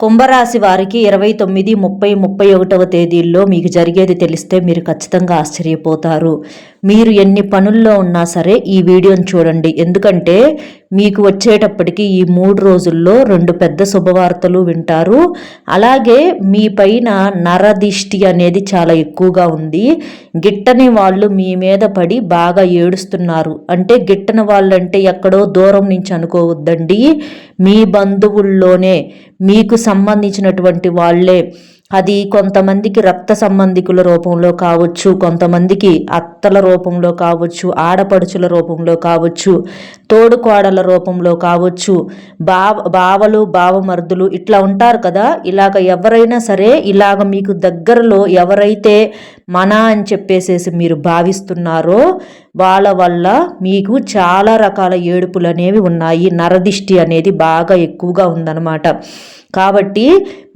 కుంభరాశి వారికి ఇరవై తొమ్మిది ముప్పై ముప్పై ఒకటవ తేదీల్లో మీకు జరిగేది తెలిస్తే మీరు ఖచ్చితంగా ఆశ్చర్యపోతారు. మీరు ఎన్ని పనుల్లో ఉన్నా సరే ఈ వీడియోని చూడండి. ఎందుకంటే మీకు వచ్చేటప్పటికి ఈ మూడు రోజుల్లో రెండు పెద్ద శుభవార్తలు వింటారు. అలాగే మీ పైన నరదిష్టి అనేది చాలా ఎక్కువగా ఉంది. గిట్టని వాళ్ళు మీ మీద పడి బాగా ఏడుస్తున్నారు. అంటే గిట్టని వాళ్ళంటే ఎక్కడో దూరం నుంచి అనుకోవద్దండి. మీ బంధువుల్లోనే మీకు సంబంధించినటువంటి వాళ్ళే అది కొంతమందికి రక్త సంబంధికుల రూపంలో కావచ్చు కొంతమందికి అత్తల రూపంలో కావచ్చు ఆడపడుచుల రూపంలో కావచ్చు తోడుకోడల రూపంలో కావచ్చు బావ బావలు బావమర్దులు ఇట్లా ఉంటారు కదా. ఇలాగ ఎవరైనా సరే ఇలాగ మీకు దగ్గరలో ఎవరైతే మన అని చెప్పేసేసి మీరు భావిస్తున్నారో వాళ్ళ వల్ల మీకు చాలా రకాల ఏడుపులు అనేవి ఉన్నాయి. నరదిష్టి అనేది బాగా ఎక్కువగా ఉందన్నమాట. కాబట్టి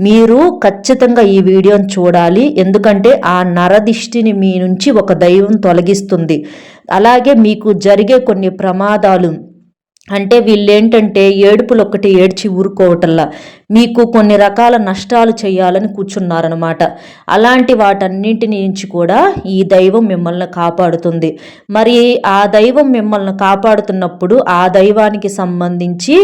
మీరు ఖచ్చితంగా ఈ వీడియోని చూడాలి. ఎందుకంటే ఆ నరదిష్టిని మీ నుంచి ఒక దైవం తొలగిస్తుంది. అలాగే మీకు జరిగే కొన్ని ప్రమాదాలు అంటే వీళ్ళేంటంటే ఏడుపులు ఒక్కటి ఏడ్చి ఊరుకోవటల్లా మీకు కొన్ని రకాల నష్టాలు చేయాలని కూర్చున్నారనమాట అలాంటి వాటన్నింటి నుంచి కూడా ఈ దైవం మిమ్మల్ని కాపాడుతుంది. మరి ఆ దైవం మిమ్మల్ని కాపాడుతున్నప్పుడు ఆ దైవానికి సంబంధించి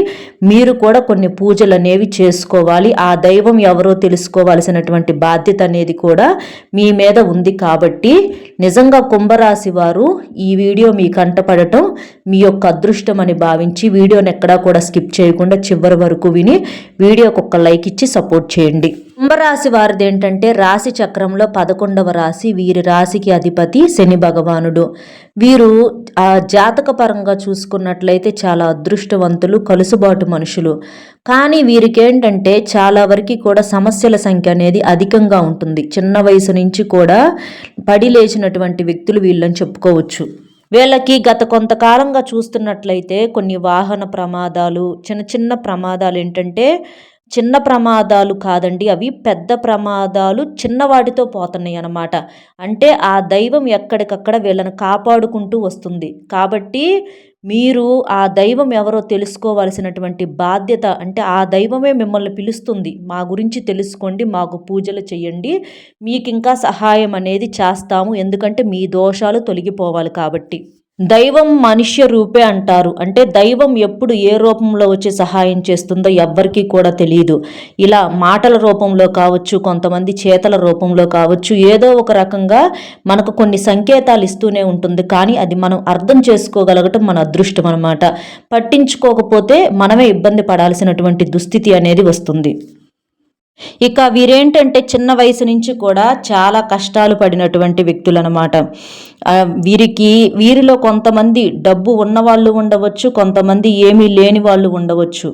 మీరు కూడా కొన్ని పూజలు అనేవి చేసుకోవాలి. ఆ దైవం ఎవరో తెలుసుకోవాల్సినటువంటి బాధ్యత అనేది కూడా మీ మీద ఉంది కాబట్టి నిజంగా కుంభరాశి వారు ఈ వీడియో మీ కంటపడటం మీ యొక్క అదృష్టం అని భావించి వీడియోని ఎక్కడా కూడా స్కిప్ చేయకుండా చివరి వరకు విని వీడియో ఒక లైక్ ఇచ్చి సపోర్ట్ చేయండి. కుంభరాశి వారిది ఏంటంటే రాశి చక్రంలో పదకొండవ రాశి వీరి రాశికి అధిపతి శని భగవానుడు. వీరు ఆ జాతక పరంగా చూసుకున్నట్లయితే చాలా అదృష్టవంతులు కలుసుబాటు మనుషులు. కానీ వీరికి ఏంటంటే చాలా వరకు కూడా సమస్యల సంఖ్య అనేది అధికంగా ఉంటుంది. చిన్న వయసు నుంచి కూడా పడి లేచినటువంటి వ్యక్తులు వీళ్ళని చెప్పుకోవచ్చు. వీళ్ళకి గత కొంతకాలంగా చూస్తున్నట్లయితే కొన్ని వాహన ప్రమాదాలు చిన్న చిన్న ప్రమాదాలు ఏంటంటే చిన్న ప్రమాదాలు కాదండి అవి పెద్ద ప్రమాదాలు చిన్నవాటితో పోతున్నాయి అన్నమాట. అంటే ఆ దైవం ఎక్కడికక్కడ వీళ్ళని కాపాడుకుంటూ వస్తుంది. కాబట్టి మీరు ఆ దైవం ఎవరో తెలుసుకోవాల్సినటువంటి బాధ్యత అంటే ఆ దైవమే మిమ్మల్ని పిలుస్తుంది. మా గురించి తెలుసుకోండి మాకు పూజలు చేయండి మీకు ఇంకా సహాయం అనేది చేస్తాము. ఎందుకంటే మీ దోషాలు తొలగిపోవాలి కాబట్టి. దైవం మనుష్య రూపే అంటారు. అంటే దైవం ఎప్పుడు ఏ రూపంలో వచ్చి సహాయం చేస్తుందో ఎవ్వరికీ కూడా తెలియదు ఇలా మాటల రూపంలో కావచ్చు కొంతమంది చేతల రూపంలో కావచ్చు ఏదో ఒక రకంగా మనకు కొన్ని సంకేతాలు ఇస్తూనే ఉంటుంది. కానీ అది మనం అర్థం చేసుకోగలగటం మన అదృష్టం అనమాట పట్టించుకోకపోతే మనమే ఇబ్బంది పడాల్సినటువంటి దుస్థితి అనేది వస్తుంది. ఇక వీరేంటంటే చిన్న వయసు నుంచి కూడా చాలా కష్టాలు పడినటువంటి వ్యక్తులు అనమాట వీరికి వీరిలో కొంతమంది డబ్బు ఉన్నవాళ్ళు ఉండవచ్చు కొంతమంది ఏమీ లేని వాళ్ళు ఉండవచ్చు.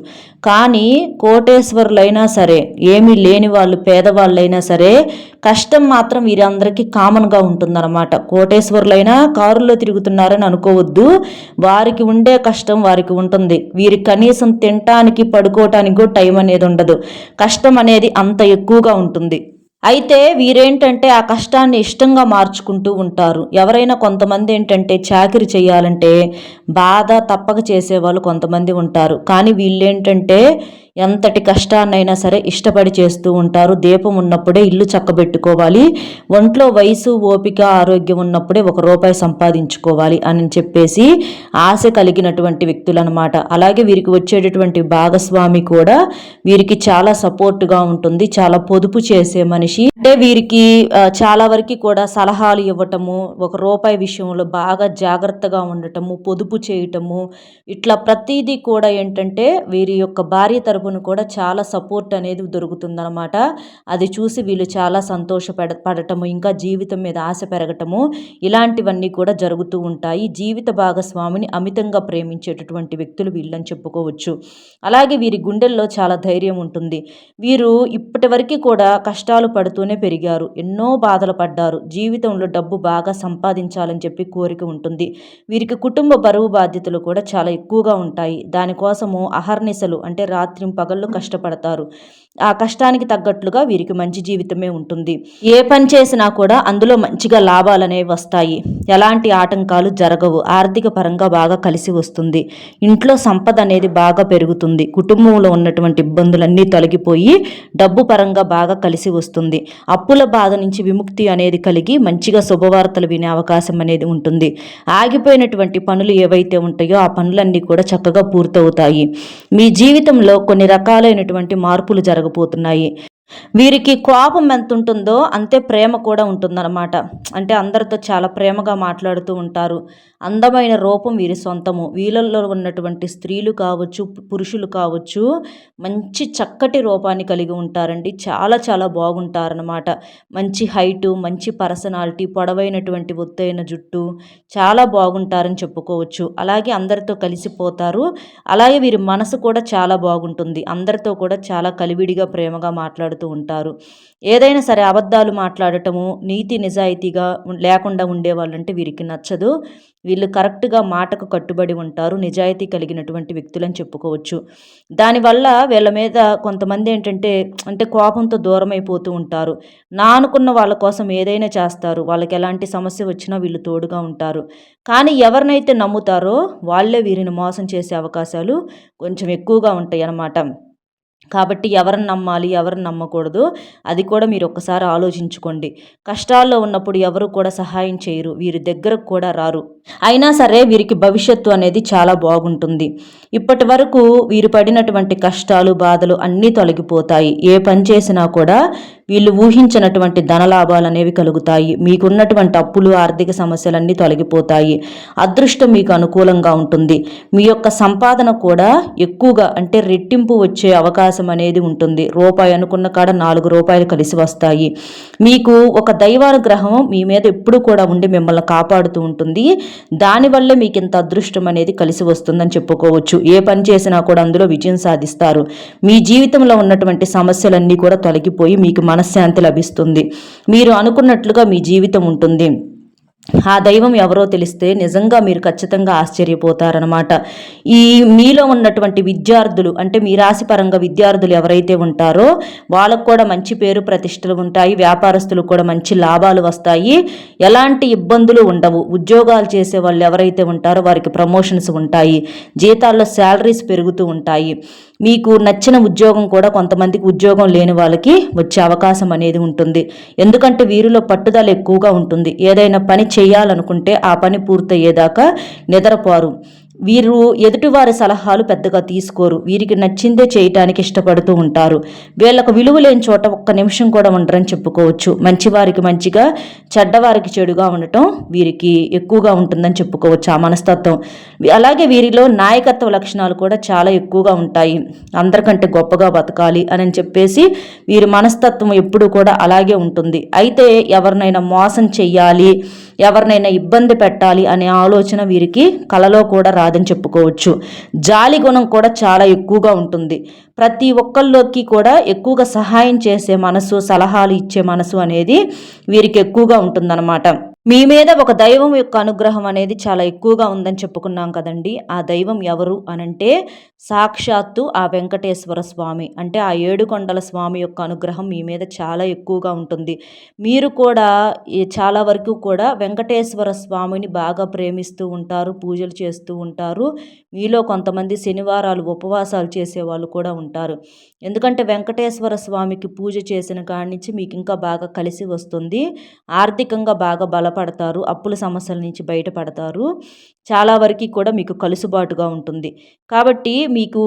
కానీ కోటేశ్వరులైనా సరే ఏమీ లేని వాళ్ళు పేదవాళ్ళైనా సరే కష్టం మాత్రం వీరందరికీ కామన్గా ఉంటుందన్నమాట. కోటేశ్వరులైనా కారులో తిరుగుతున్నారని అనుకోవద్దు. వారికి ఉండే కష్టం వారికి ఉంటుంది. వీరికి కనీసం తినటానికి పడుకోవటానికి కూడా టైం అనేది ఉండదు. కష్టం అనేది అంత ఎక్కువగా ఉంటుంది. అయితే వీరేంటంటే ఆ కష్టాన్ని ఇష్టంగా మార్చుకుంటూ ఉంటారు. ఎవరైనా కొంతమంది ఏంటంటే చాకరీ చేయాలంటే బాధ తప్పక చేసేవాళ్ళు కొంతమంది ఉంటారు. కానీ వీళ్ళేంటంటే ఎంతటి కష్టాన్నైనా సరే ఇష్టపడి చేస్తూ ఉంటారు. దీపం ఉన్నప్పుడే ఇల్లు చక్కబెట్టుకోవాలి. ఒంట్లో వయసు ఓపిక ఆరోగ్యం ఉన్నప్పుడే ఒక రూపాయి సంపాదించుకోవాలి అని చెప్పేసి ఆశ కలిగినటువంటి వ్యక్తులు అనమాట అలాగే వీరికి వచ్చేటటువంటి భాగస్వామి కూడా వీరికి చాలా సపోర్ట్గా ఉంటుంది. చాలా పొదుపు చేసే మనిషి. అంటే వీరికి చాలా వరకు కూడా సలహాలు ఇవ్వటము ఒక రూపాయి విషయంలో బాగా జాగ్రత్తగా ఉండటము పొదుపు చేయటము ఇట్లా ప్రతిదీ కూడా ఏంటంటే వీరి యొక్క భార్య తరపు డబ్బును కూడా చాలా సపోర్ట్ అనేది దొరుకుతుందనమాట అది చూసి వీళ్ళు చాలా సంతోషపడ పడటము ఇంకా జీవితం మీద ఆశ పెరగటము ఇలాంటివన్నీ కూడా జరుగుతూ ఉంటాయి. జీవిత భాగస్వామిని అమితంగా ప్రేమించేటటువంటి వ్యక్తులు వీళ్ళని చెప్పుకోవచ్చు. అలాగే వీరి గుండెల్లో చాలా ధైర్యం ఉంటుంది. వీరు ఇప్పటి వరకు కూడా కష్టాలు పడుతూనే పెరిగారు. ఎన్నో బాధలు పడ్డారు. జీవితంలో డబ్బు బాగా సంపాదించాలని చెప్పి కోరిక ఉంటుంది. వీరికి కుటుంబ బరువు బాధ్యతలు కూడా చాలా ఎక్కువగా ఉంటాయి. దానికోసము అహర్నిశలు అంటే రాత్రి పగళ్ళు కష్టపడతారు. ఆ కష్టానికి తగ్గట్లుగా వీరికి మంచి జీవితమే ఉంటుంది. ఏ పని చేసినా కూడా అందులో మంచిగా లాభాలు అనేవి వస్తాయి. ఎలాంటి ఆటంకాలు జరగవు. ఆర్థిక పరంగా బాగా కలిసి వస్తుంది. ఇంట్లో సంపద అనేది బాగా పెరుగుతుంది. కుటుంబంలో ఉన్నటువంటి ఇబ్బందులన్నీ తొలగిపోయి డబ్బు పరంగా బాగా కలిసి వస్తుంది. అప్పుల బాధ నుంచి విముక్తి అనేది కలిగి మంచిగా శుభవార్తలు వినే అవకాశం అనేది ఉంటుంది. ఆగిపోయినటువంటి పనులు ఏవైతే ఉంటాయో ఆ పనులన్నీ కూడా చక్కగా పూర్తవుతాయి. మీ జీవితంలో కొన్ని రకాలైనటువంటి మార్పులు జరగబోతున్నాయి. వీరికి కోపం ఎంత ఉంటుందో అంతే ప్రేమ కూడా ఉంటుందన్నమాట. అంటే అందరితో చాలా ప్రేమగా మాట్లాడుతూ ఉంటారు. అందమైన రూపం వీరి సొంతము. వీళ్ళల్లో ఉన్నటువంటి స్త్రీలు కావచ్చు పురుషులు కావచ్చు మంచి చక్కటి రూపాన్ని కలిగి ఉంటారండి. చాలా చాలా బాగుంటారనమాట మంచి హైటు మంచి పర్సనాలిటీ పొడవైనటువంటి ఒత్తైన జుట్టు చాలా బాగుంటారని చెప్పుకోవచ్చు. అలాగే అందరితో కలిసిపోతారు అలాగే వీరి మనసు కూడా చాలా బాగుంటుంది. అందరితో కూడా చాలా కలివిడిగా ప్రేమగా మాట్లాడుతూ ఉంటారు. ఏదైనా సరే అబద్ధాలు మాట్లాడటము నీతి నిజాయితీగా లేకుండా ఉండేవాళ్ళంటే వీరికి నచ్చదు. వీళ్ళు కరెక్ట్గా మాటకు కట్టుబడి ఉంటారు నిజాయితీ కలిగినటువంటి వ్యక్తులని చెప్పుకోవచ్చు. దానివల్ల వీళ్ళ మీద కొంతమంది ఏంటంటే అంటే కోపంతో దూరం అయిపోతూ ఉంటారు. నా అనుకున్న వాళ్ళ కోసం ఏదైనా చేస్తారు వాళ్ళకి ఎలాంటి సమస్య వచ్చినా వీళ్ళు తోడుగా ఉంటారు. కానీ ఎవరినైతే నమ్ముతారో వాళ్ళే వీరిని మోసం చేసే అవకాశాలు కొంచెం ఎక్కువగా ఉంటాయి అన్నమాట కాబట్టి ఎవరిని నమ్మాలి ఎవరిని నమ్మకూడదు. అది కూడా మీరు ఒక్కసారి ఆలోచించుకోండి. కష్టాల్లో ఉన్నప్పుడు ఎవరు కూడా సహాయం చేయరు. వీరి దగ్గరకు కూడా రారు. అయినా సరే వీరికి భవిష్యత్తు అనేది చాలా బాగుంటుంది. ఇప్పటి వరకు వీరు పడినటువంటి కష్టాలు బాధలు అన్నీ తొలగిపోతాయి. ఏ పని చేసినా కూడా వీళ్ళు ఊహించినటువంటి ధనలాభాలు అనేవి కలుగుతాయి. మీకున్నటువంటి అప్పులు ఆర్థిక సమస్యలన్నీ తొలగిపోతాయి. అదృష్టం మీకు అనుకూలంగా ఉంటుంది. మీ యొక్క సంపాదన కూడా ఎక్కువగా అంటే రెట్టింపు వచ్చే అవకాశం అనేది ఉంటుంది. రూపాయి అనుకున్న కాడ నాలుగు రూపాయలు కలిసి వస్తాయి. మీకు ఒక దైవానుగ్రహం మీ మీద ఎప్పుడు కూడా ఉండి మిమ్మల్ని కాపాడుతూ ఉంటుంది. దానివల్లే మీకు ఇంత అదృష్టం అనేది కలిసి వస్తుందని చెప్పుకోవచ్చు. ఏ పని చేసినా కూడా అందులో విజయం సాధిస్తారు. మీ జీవితంలో ఉన్నటువంటి సమస్యలన్నీ కూడా తొలగిపోయి మీకు మనశ్శాంతి లభిస్తుంది. మీరు అనుకున్నట్లుగా మీ జీవితం ఉంటుంది. ఆ దైవం ఎవరో తెలిస్తే నిజంగా మీరు ఖచ్చితంగా ఆశ్చర్యపోతారనమాట ఈ మీలో ఉన్నటువంటి విద్యార్థులు అంటే మీ రాశి పరంగా విద్యార్థులు ఎవరైతే ఉంటారో వాళ్ళకు కూడా మంచి పేరు ప్రతిష్టలు ఉంటాయి వ్యాపారస్తులకు కూడా మంచి లాభాలు వస్తాయి. ఎలాంటి ఇబ్బందులు ఉండవు. ఉద్యోగాలు చేసే వాళ్ళు ఎవరైతే ఉంటారో వారికి ప్రమోషన్స్ ఉంటాయి. జీతాల్లో శాలరీస్ పెరుగుతూ ఉంటాయి. మీకు నచ్చిన ఉద్యోగం కూడా కొంతమందికి ఉద్యోగం లేని వాళ్ళకి వచ్చే అవకాశం అనేది ఉంటుంది. ఎందుకంటే వీరిలో పట్టుదల ఎక్కువగా ఉంటుంది. ఏదైనా పని చేయాలనుకుంటే ఆ పని పూర్తయ్యేదాకా నిద్రపోరు. వీరు ఎదుటివారి సలహాలు పెద్దగా తీసుకోరు. వీరికి నచ్చిందే చేయటానికి ఇష్టపడుతూ ఉంటారు. వీళ్ళకు విలువ లేని చోట ఒక్క నిమిషం కూడా ఉండరని చెప్పుకోవచ్చు. మంచివారికి మంచిగా చెడ్డవారికి చెడుగా ఉండటం వీరికి ఎక్కువగా ఉంటుందని చెప్పుకోవచ్చు ఆ మనస్తత్వం. అలాగే వీరిలో నాయకత్వ లక్షణాలు కూడా చాలా ఎక్కువగా ఉంటాయి. అందరికంటే గొప్పగా బతకాలి అని చెప్పేసి వీరి మనస్తత్వం ఎప్పుడూ కూడా అలాగే ఉంటుంది. అయితే ఎవరినైనా మోసం చెయ్యాలి ఎవరినైనా ఇబ్బంది పెట్టాలి అనే ఆలోచన వీరికి కలలో కూడా రాదని చెప్పుకోవచ్చు. జాలి గుణం కూడా చాలా ఎక్కువగా ఉంటుంది. ప్రతి ఒక్కళ్ళకి కూడా ఎక్కువగా సహాయం చేసే మనసు సలహాలు ఇచ్చే మనసు అనేది వీరికి ఎక్కువగా ఉంటుందన్నమాట. మీ మీద ఒక దైవం యొక్క అనుగ్రహం అనేది చాలా ఎక్కువగా ఉందని చెప్పుకున్నాం కదండి. ఆ దైవం ఎవరు అనంటే సాక్షాత్తు ఆ వెంకటేశ్వర స్వామి. అంటే ఆ ఏడుకొండల స్వామి యొక్క అనుగ్రహం మీ మీద చాలా ఎక్కువగా ఉంటుంది. మీరు కూడా చాలా వరకు కూడా వెంకటేశ్వర స్వామిని బాగా ప్రేమిస్తూ ఉంటారు పూజలు చేస్తూ ఉంటారు. మీలో కొంతమంది శనివారాలు ఉపవాసాలు చేసేవాళ్ళు కూడా ఉంటారు. ఎందుకంటే వెంకటేశ్వర స్వామికి పూజ చేసిన కాడి నుంచి మీకు ఇంకా బాగా కలిసి వస్తుంది. ఆర్థికంగా బాగా బలపడతారు అప్పుల సమస్యల నుంచి బయటపడతారు. చాలా వరకు కూడా మీకు కలుసుబాటుగా ఉంటుంది. కాబట్టి మీకు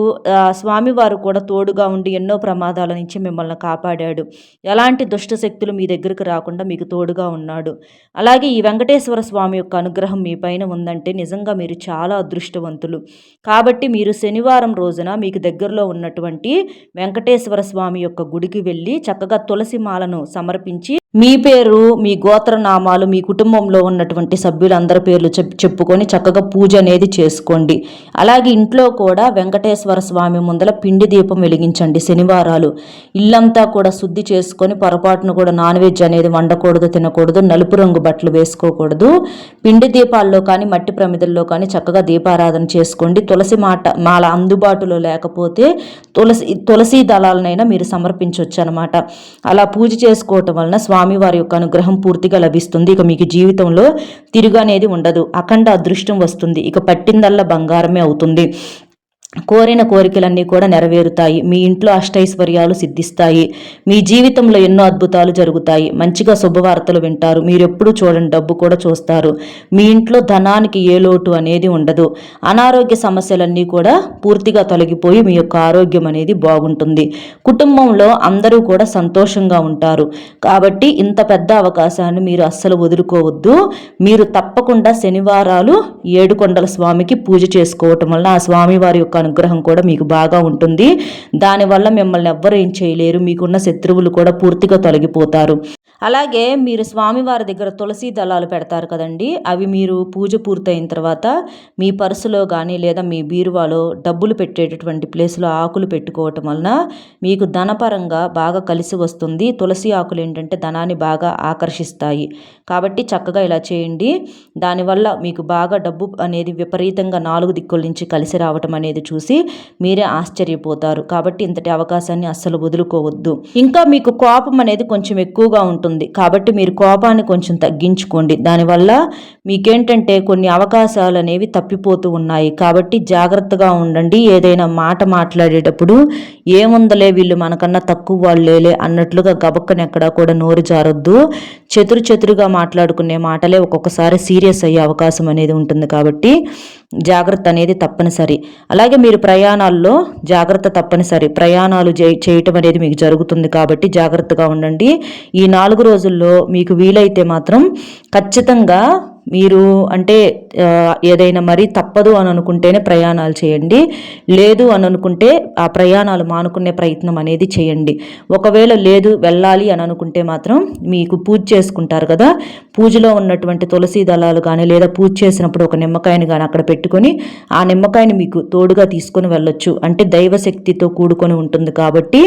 స్వామివారు కూడా తోడుగా ఉండి ఎన్నో ప్రమాదాల నుంచి మిమ్మల్ని కాపాడాడు. ఎలాంటి దుష్ట శక్తులు మీ దగ్గరకు రాకుండా మీకు తోడుగా ఉన్నాడు. అలాగే ఈ వెంకటేశ్వర స్వామి యొక్క అనుగ్రహం మీ పైన ఉందంటే నిజంగా మీరు చాలా అదృష్టవంతులు. కాబట్టి మీరు శనివారం రోజున మీకు దగ్గరలో ఉన్నటువంటి వెంకటేశ్వర స్వామి యొక్క గుడికి వెళ్ళి చక్కగా తులసి మాలను సమర్పించి మీ పేరు మీ గోత్రనామాలు మీ కుటుంబంలో ఉన్నటువంటి సభ్యులందరి పేర్లు చెప్ చెప్పుకొని చక్కగా పూజ అనేది చేసుకోండి. అలాగే ఇంట్లో కూడా వెంకటేశ్వర స్వామి ముందల పిండి దీపం వెలిగించండి శనివారాలు. ఇల్లంతా కూడా శుద్ధి చేసుకొని పొరపాటును కూడా నాన్ వెజ్ అనేది వండకూడదు తినకూడదు నలుపు రంగు బట్టలు వేసుకోకూడదు. పిండి దీపాల్లో కానీ మట్టి ప్రమిదల్లో కానీ చక్కగా దీపారాధన చేసుకోండి. తులసి మాట మాల అందుబాటులో లేకపోతే తులసి తులసి దళాలనైనా మీరు సమర్పించవచ్చు అనమాట అలా పూజ చేసుకోవటం వలన స్వామి స్వామివారి యొక్క అనుగ్రహం పూర్తిగా లభిస్తుంది. ఇక మీకు జీవితంలో తిరుగు అనేది ఉండదు. అఖండ అదృష్టం వస్తుంది. ఇక పట్టిందల్లా బంగారమే అవుతుంది. కోరిన కోరికలన్నీ కూడా నెరవేరుతాయి. మీ ఇంట్లో అష్టైశ్వర్యాలు సిద్ధిస్తాయి. మీ జీవితంలో ఎన్నో అద్భుతాలు జరుగుతాయి. మంచిగా శుభవార్తలు వింటారు. మీరు ఎప్పుడు చూడండి డబ్బు కూడా చూస్తారు. మీ ఇంట్లో ధనానికి ఏ లోటు అనేది ఉండదు. అనారోగ్య సమస్యలన్నీ కూడా పూర్తిగా తొలగిపోయి మీ యొక్క ఆరోగ్యం అనేది బాగుంటుంది. కుటుంబంలో అందరూ కూడా సంతోషంగా ఉంటారు. కాబట్టి ఇంత పెద్ద అవకాశాన్ని మీరు అస్సలు వదులుకోవద్దు. మీరు తప్పకుండా శనివారాలు ఏడుకొండల స్వామికి పూజ చేసుకోవటం వల్ల ఆ స్వామివారి యొక్క అనుగ్రహం కూడా మీకు బాగా ఉంటుంది. దానివల్ల మిమ్మల్ని ఎవ్వరు ఏం చేయలేరు. మీకున్న శత్రువులు కూడా పూర్తిగా తొలగిపోతారు. అలాగే మీరు స్వామివారి దగ్గర తులసి దళాలు పెడతారు కదండి అవి మీరు పూజ పూర్తయిన తర్వాత మీ పర్సులో కానీ లేదా మీ బీరువాలో డబ్బులు పెట్టేటటువంటి ప్లేస్లో ఆకులు పెట్టుకోవటం వలన మీకు ధనపరంగా బాగా కలిసి వస్తుంది. తులసి ఆకులు ఏంటంటే ధనాన్ని బాగా ఆకర్షిస్తాయి. కాబట్టి చక్కగా ఇలా చేయండి. దానివల్ల మీకు బాగా డబ్బు అనేది విపరీతంగా నాలుగు దిక్కుల నుంచి కలిసి రావటం అనేది చూసి మీరే ఆశ్చర్యపోతారు. కాబట్టి ఇంతటి అవకాశాన్ని అస్సలు వదులుకోవద్దు. ఇంకా మీకు కోపం అనేది కొంచెం ఎక్కువగా ఉంటుంది. ఉంటుంది. కాబట్టి మీరు కోపాన్ని కొంచెం తగ్గించుకోండి. దానివల్ల మీకేంటంటే కొన్ని అవకాశాలు అనేవి తప్పిపోతూ ఉన్నాయి. కాబట్టి జాగ్రత్తగా ఉండండి. ఏదైనా మాట మాట్లాడేటప్పుడు ఏముందలే వీళ్ళు మనకన్నా తక్కువ వాళ్ళేలే అన్నట్లుగా గబక్కన ఎక్కడా కూడా నోరు జారొద్దు. చతురు చతురుగా మాట్లాడుకునే మాటలే ఒక్కొక్కసారి సీరియస్ అయ్యే అవకాశం అనేది ఉంటుంది కాబట్టి జాగ్రత్త అనేది తప్పనిసరి. అలాగే మీరు ప్రయాణాల్లో జాగ్రత్త తప్పనిసరి. ప్రయాణాలు చేయటం అనేది మీకు జరుగుతుంది కాబట్టి జాగ్రత్తగా ఉండండి. ఈ నాలుగు రోజుల్లో మీకు వీలైతే మాత్రం ఖచ్చితంగా మీరు అంటే ఏదైనా మరీ తప్పదు అని అనుకుంటేనే ప్రయాణాలు చేయండి. లేదు అని అనుకుంటే ఆ ప్రయాణాలు మానుకునే ప్రయత్నం అనేది చేయండి. ఒకవేళ లేదు వెళ్ళాలి అని అనుకుంటే మాత్రం మీకు పూజ చేసుకుంటారు కదా. పూజలో ఉన్నటువంటి తులసి దళాలు కానీ లేదా పూజ చేసినప్పుడు ఒక నిమ్మకాయని కానీ అక్కడ పెట్టుకొని ఆ నిమ్మకాయని మీకు తోడుగా తీసుకొని వెళ్ళొచ్చు. అంటే దైవశక్తితో కూడుకొని ఉంటుంది కాబట్టి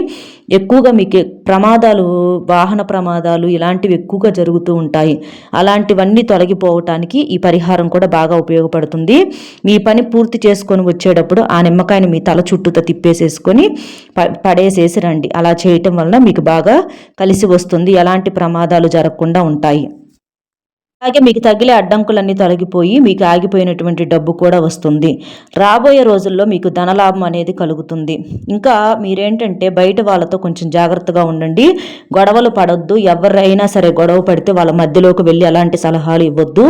ఎక్కువగా మీకు ప్రమాదాలు వాహన ప్రమాదాలు ఇలాంటివి ఎక్కువగా జరుగుతూ ఉంటాయి. అలాంటివన్నీ తొలగిపోవటానికి ఈ పరిహారం కూడా బాగా ఉపయోగపడుతుంది. మీ పని పూర్తి చేసుకొని వచ్చేటప్పుడు ఆ నిమ్మకాయని మీ తల చుట్టూతో తిప్పేసేసుకొని పడేసేసి రండి. అలా చేయటం వలన మీకు బాగా కలిసి వస్తుంది. ఎలాంటి ప్రమాదాలు జరగకుండా ఉంటాయి. అలాగే మీకు తగిలే అడ్డంకులన్నీ తొలగిపోయి మీకు ఆగిపోయినటువంటి డబ్బు కూడా వస్తుంది. రాబోయే రోజుల్లో మీకు ధనలాభం అనేది కలుగుతుంది. ఇంకా మీరేంటంటే బయట వాళ్ళతో కొంచెం జాగ్రత్తగా ఉండండి. గొడవలు పడొద్దు. ఎవరైనా సరే గొడవ పడితే వాళ్ళ మధ్యలోకి వెళ్ళి అలాంటి సలహాలు ఇవ్వద్దు.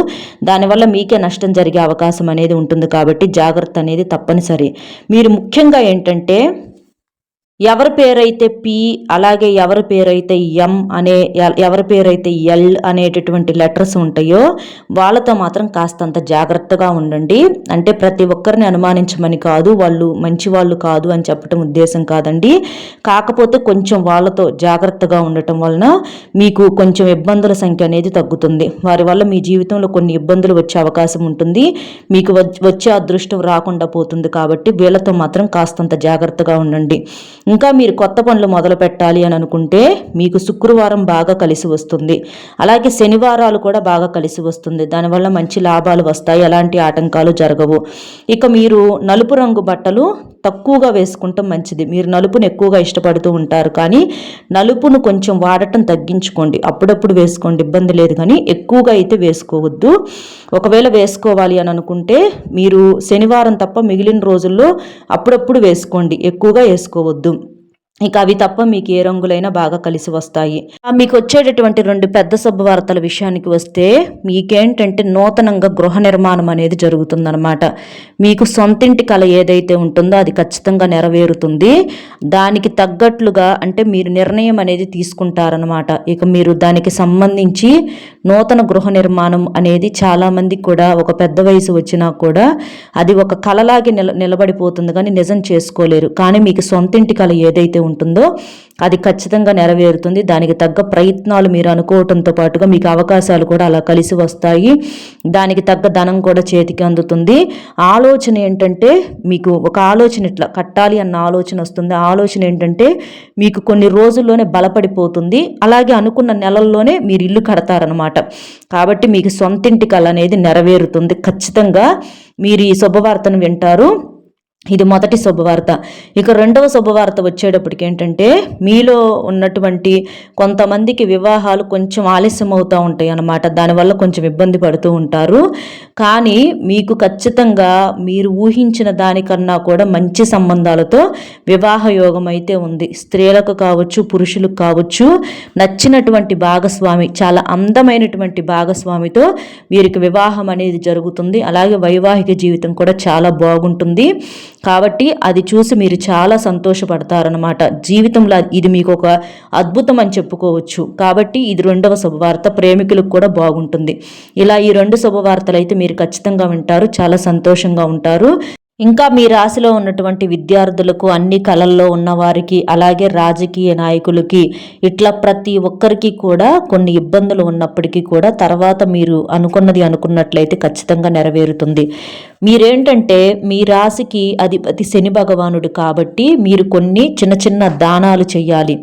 దానివల్ల మీకే నష్టం జరిగే అవకాశం అనేది ఉంటుంది కాబట్టి జాగ్రత్త అనేది తప్పనిసరి. మీరు ముఖ్యంగా ఏంటంటే ఎవరి పేరైతే పి అలాగే ఎవరి పేరైతే ఎం అనే ఎవరి పేరైతే ఎల్ అనేటటువంటి లెటర్స్ ఉంటాయో వాళ్ళతో మాత్రం కాస్తంత జాగ్రత్తగా ఉండండి. అంటే ప్రతి ఒక్కరిని అనుమానించమని కాదు వాళ్ళు మంచి వాళ్ళు కాదు అని చెప్పడం ఉద్దేశం కాదండి. కాకపోతే కొంచెం వాళ్ళతో జాగ్రత్తగా ఉండటం వలన మీకు కొంచెం ఇబ్బందుల సంఖ్య అనేది తగ్గుతుంది. వారి వల్ల మీ జీవితంలో కొన్ని ఇబ్బందులు వచ్చే అవకాశం ఉంటుంది. మీకు వచ్చే అదృష్టం రాకుండా పోతుంది కాబట్టి వీళ్ళతో మాత్రం కాస్తంత జాగ్రత్తగా ఉండండి. ఇంకా మీరు కొత్త పనులు మొదలు పెట్టాలి అని అనుకుంటే మీకు శుక్రవారం బాగా కలిసి వస్తుంది. అలాగే శనివారాలు కూడా బాగా కలిసి వస్తుంది. దానివల్ల మంచి లాభాలు వస్తాయి. ఎలాంటి ఆటంకాలు జరగవు. ఇక మీరు నలుపు రంగు బట్టలు తక్కువగా వేసుకుంటాం మంచిది. మీరు నలుపును ఎక్కువగా ఇష్టపడుతూ ఉంటారు. కానీ నలుపును కొంచెం వాడటం తగ్గించుకోండి. అప్పుడప్పుడు వేసుకోండి. ఇబ్బంది లేదు. కానీ ఎక్కువగా అయితే వేసుకోవద్దు. ఒకవేళ వేసుకోవాలి అని అనుకుంటే మీరు శనివారం తప్ప మిగిలిన రోజుల్లో అప్పుడప్పుడు వేసుకోండి. ఎక్కువగా వేసుకోవద్దు. ఇక అవి తప్ప మీకు ఏ రంగులైనా బాగా కలిసి వస్తాయి. మీకు వచ్చేటటువంటి రెండు పెద్ద శుభవార్తల విషయానికి వస్తే మీకేంటంటే నూతనంగా గృహ నిర్మాణం అనేది జరుగుతుందనమాట మీకు సొంతింటి కళ ఏదైతే ఉంటుందో అది ఖచ్చితంగా నెరవేరుతుంది. దానికి తగ్గట్లుగా అంటే మీరు నిర్ణయం అనేది తీసుకుంటారనమాట ఇక మీరు దానికి సంబంధించి నూతన గృహ నిర్మాణం అనేది చాలామందికి కూడా ఒక పెద్ద వయసు వచ్చినా కూడా అది ఒక కళలాగే నిల నిలబడిపోతుంది కానీ నిజం చేసుకోలేరు. కానీ మీకు సొంతింటి కళ ఏదైతే ఉంటుందో అది ఖచ్చితంగా నెరవేరుతుంది. దానికి తగ్గ ప్రయత్నాలు మీరు అనుకోవటంతో పాటుగా మీకు అవకాశాలు కూడా అలా కలిసి వస్తాయి. దానికి తగ్గ ధనం కూడా చేతికి అందుతుంది. ఆలోచన ఏంటంటే మీకు ఒక ఆలోచన ఇట్లా కట్టాలి అన్న ఆలోచన వస్తుంది. ఆలోచన ఏంటంటే మీకు కొన్ని రోజుల్లోనే బలపడిపోతుంది. అలాగే అనుకున్న నెలల్లోనే మీరు ఇల్లు కడతారనమాట కాబట్టి మీకు సొంతింటి కళ అనేది నెరవేరుతుంది. ఖచ్చితంగా మీరు ఈ శుభవార్తను వింటారు. ఇది మొదటి శుభవార్త. ఇక రెండవ శుభవార్త వచ్చేటప్పటికి ఏంటంటే మీలో ఉన్నటువంటి కొంతమందికి వివాహాలు కొంచెం ఆలస్యం అవుతూ ఉంటాయి అన్నమాట. దానివల్ల కొంచెం ఇబ్బంది పడుతూ ఉంటారు. కానీ మీకు ఖచ్చితంగా మీరు ఊహించిన దానికన్నా కూడా మంచి సంబంధాలతో వివాహ యోగం అయితే ఉంది. స్త్రీలకు కావచ్చు పురుషులకు కావచ్చు. నచ్చినటువంటి భాగస్వామి చాలా అందమైనటువంటి భాగస్వామితో వీరికి వివాహం అనేది జరుగుతుంది. అలాగే వైవాహిక జీవితం కూడా చాలా బాగుంటుంది. కాబట్టి అది చూసి మీరు చాలా సంతోషపడతారనమాట జీవితంలో ఇది మీకు ఒక అద్భుతం అని చెప్పుకోవచ్చు. కాబట్టి ఇది రెండవ శుభవార్త. ప్రేమికులకు కూడా బాగుంటుంది. ఇలా ఈ రెండు శుభవార్తలు అయితే మీరు ఖచ్చితంగా వింటారు. చాలా సంతోషంగా ఉంటారు. ఇంకా మీ రాశిలో ఉన్నటువంటి విద్యార్థులకు అన్ని కళల్లో ఉన్నవారికి అలాగే రాజకీయ నాయకులకి ఇట్లా ప్రతి ఒక్కరికి కూడా కొన్ని ఇబ్బందులు ఉన్నప్పటికీ కూడా తర్వాత మీరు అనుకున్నది అనుకున్నట్లయితే ఖచ్చితంగా నెరవేరుతుంది. మీరేంటంటే మీ రాశికి అధిపతి శని భగవానుడు కాబట్టి మీరు కొన్ని చిన్న చిన్న దానాలు చేయాలి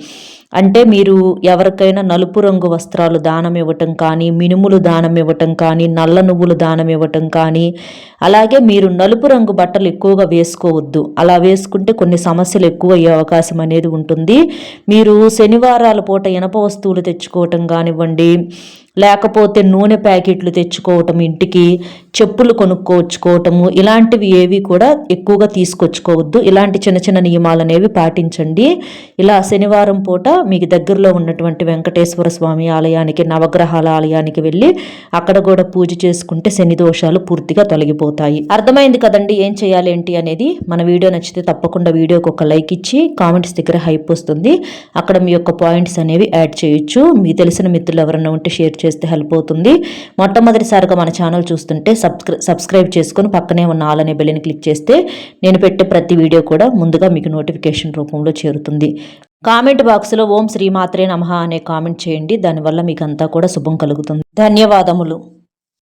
అంటే మీరు ఎవరికైనా నలుపు రంగు వస్త్రాలు దానం ఇవ్వటం కానీ మినుములు దానం ఇవ్వటం కానీ నల్ల నువ్వులు దానం ఇవ్వటం కానీ అలాగే మీరు నలుపు రంగు బట్టలు ఎక్కువగా వేసుకోవద్దు. అలా వేసుకుంటే కొన్ని సమస్యలు ఎక్కువ అయ్యే అవకాశం అనేది ఉంటుంది. మీరు శనివారాల పూట ఇనప వస్తువులు తెచ్చుకోవటం కానివ్వండి లేకపోతే నూనె ప్యాకెట్లు తెచ్చుకోవటం ఇంటికి చెప్పులు కొనుక్కోవచ్చుకోవటము ఇలాంటివి ఏవి కూడా ఎక్కువగా తీసుకొచ్చుకోవద్దు. ఇలాంటి చిన్న చిన్న నియమాలు అనేవి పాటించండి. ఇలా శనివారం పూట మీకు దగ్గరలో ఉన్నటువంటి వెంకటేశ్వర స్వామి ఆలయానికి నవగ్రహాల ఆలయానికి వెళ్ళి అక్కడ కూడా పూజ చేసుకుంటే శని దోషాలు పూర్తిగా తొలగిపోతాయి. అర్థమైంది కదండి ఏం చేయాలి ఏంటి అనేది? మన వీడియో నచ్చితే తప్పకుండా వీడియోకి ఒక లైక్ ఇచ్చి కామెంట్స్ దగ్గర హైప్ వస్తుంది. అక్కడ మీ యొక్క పాయింట్స్ అనేవి యాడ్ చేయొచ్చు. మీ తెలిసిన మిత్రులు ఎవరైనా ఉంటే షేర్ చేస్తే హెల్ప్ అవుతుంది. మొట్టమొదటిసారిగా మన ఛానల్ చూస్తుంటే సబ్స్క్రై సబ్స్క్రైబ్ చేసుకుని పక్కనే ఉన్న ఆల్ అనే బెల్లిని క్లిక్ చేస్తే నేను పెట్టే ప్రతి వీడియో కూడా ముందుగా మీకు నోటిఫికేషన్ రూపంలో చేరుతుంది. కామెంట్ బాక్స్లో ఓం శ్రీమాత్రే నమః అనే కామెంట్ చేయండి. దానివల్ల మీకు అంతా కూడా శుభం కలుగుతుంది. ధన్యవాదములు.